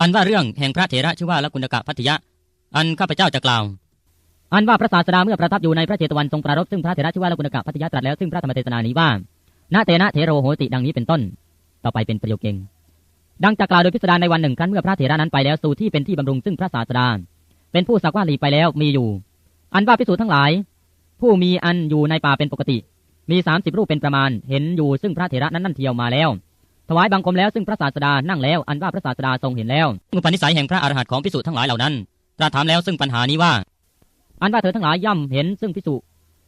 อันว่าเรื่องแห่งพระเถระชื่อว่าละกุณกะพัทยะ อันข้าพเจ้าจะกล่าว อันว่าพระศาสดาเมื่อประทับอยู่ในพระเจตวันทรงปรารภซึ่งพระเถระชื่อว่าละกุณกะพัทยะตรัสแล้วซึ่งพระธรรมเทศนานี้ว่านาเตนะเถโรโหติดังนี้เป็นต้น ต่อไปเป็นประโยคเก่งดังจากล่าวโดยพิสดารในวันหนึ่งครั้นเมื่อพระเถระนั้นไปแล้วสู่ที่เป็นที่บำรุงซึ่งพระศาสดาเป็นผู้สักว่าหลีไปแล้วมีอยู่ อันว่าพิสูจน์ทั้งหลาย ผู้มีอันอยู่ในป่าเป็นปกติ มีสามสิบรูปเป็นประมาณ เห็นอยู่ซึ่งพระเถระนั้นนั่นเที่ยวมาแล้ว ถวายบังคมแล้วซึ่งพระศาสดานั่งแล้วอันว่าพระศาสดาทรงเห็นแล้วอุปนิสัยแห่งพระอรหันต์ของพิสุทั้งหลายเหล่านั้นตรัสถามแล้วซึ่งปัญหานี้ว่า อันว่าเธอทั้งหลายย่อมเห็นซึ่งพิสุ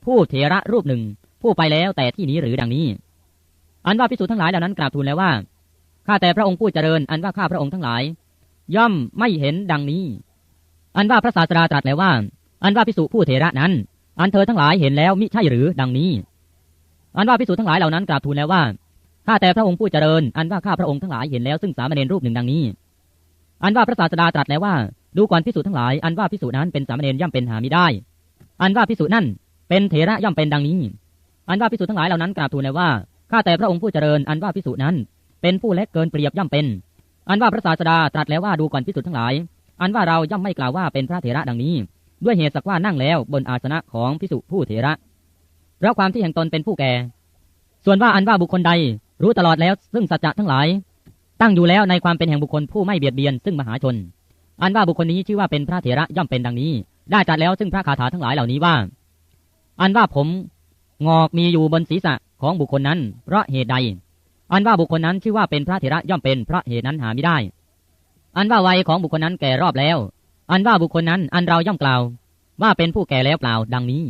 ผู้เถระรูปหนึ่ง ผู้ไปแล้วแต่ที่นี้หรือดังนี้ อันว่าพิสุทั้งหลายเหล่านั้นกราบทูลแล้วว่าข้าแต่พระองค์ผู้เจริญ อันว่าข้าพระองค์ทั้งหลาย ย่อมไม่เห็นดังนี้ อันว่าพระศาสดาตรัสแล้วว่า อันว่าพิสุผู้เถระนั้น อันเธอทั้งหลายเห็นแล้วมิใช่หรือดังนี้ อันว่าพิสุทั้งหลายเหล่านั้นกราบทูลแล้วว่า ข้าแต่พระองค์ผู้เจริญ อันว่าข้าพระองค์ทั้งหลายเห็นแล้วซึ่งสามเณรรูปหนึ่งดังนี้ อันว่าพระศาสดาตรัสแล้วว่า ดูก่อนพิสุทั้งหลาย อันว่าพิสุนั้นเป็นสามเณรย่อมเป็นหามิได้ อันว่าพิสุนั่นเป็นเถระย่อมเป็นดังนี้ อันว่าพิสุทั้งหลายเหล่านั้นกราบทูลแล้วว่า ข้าแต่พระองค์ผู้เจริญ อันว่าพิสุนั้น เป็นผู้เล็กเกินเปรียบย่อมเป็น อันว่าพระศาสดาตรัสแล้วว่าดูก่อนพิสุทั้งหลาย อันว่าเราย่อมไม่กล่าวว่าเป็นพระเถระดังนี้ ด้วยเหตุสักว่านั่งแล้วบนอาสนะของพิสุผู้เถระเพราะความที่แห่งตนเป็นผู้แก่ ส่วนว่าอันว่าบุคคลใด รู้ตลอดแล้วซึ่งสัจจะทั้งหลาย ตั้งอยู่แล้วในความเป็นแห่งบุคคลผู้ไม่เบียดเบียนซึ่งมหาชน อันว่าบุคคลนี้ชื่อว่าเป็นพระเถระย่อมเป็นดังนี้ ได้ตรัสแล้วซึ่งพระคาถาทั้งหลายเหล่านี้ว่า อันว่าผมงอกมีอยู่บนศีรษะของบุคคลนั้น เพราะเหตุใด อันว่าบุคคลนั้นชื่อว่าเป็นพระเถระย่อมเป็นเพราะเหตุนั้นหาไม่ได้ อันว่าวัยของบุคคลนั้นแก่รอบแล้ว อันว่าบุคคลนั้นอันเราย่อมกล่าว ว่าเป็นผู้แก่แล้วเปล่าดังนี้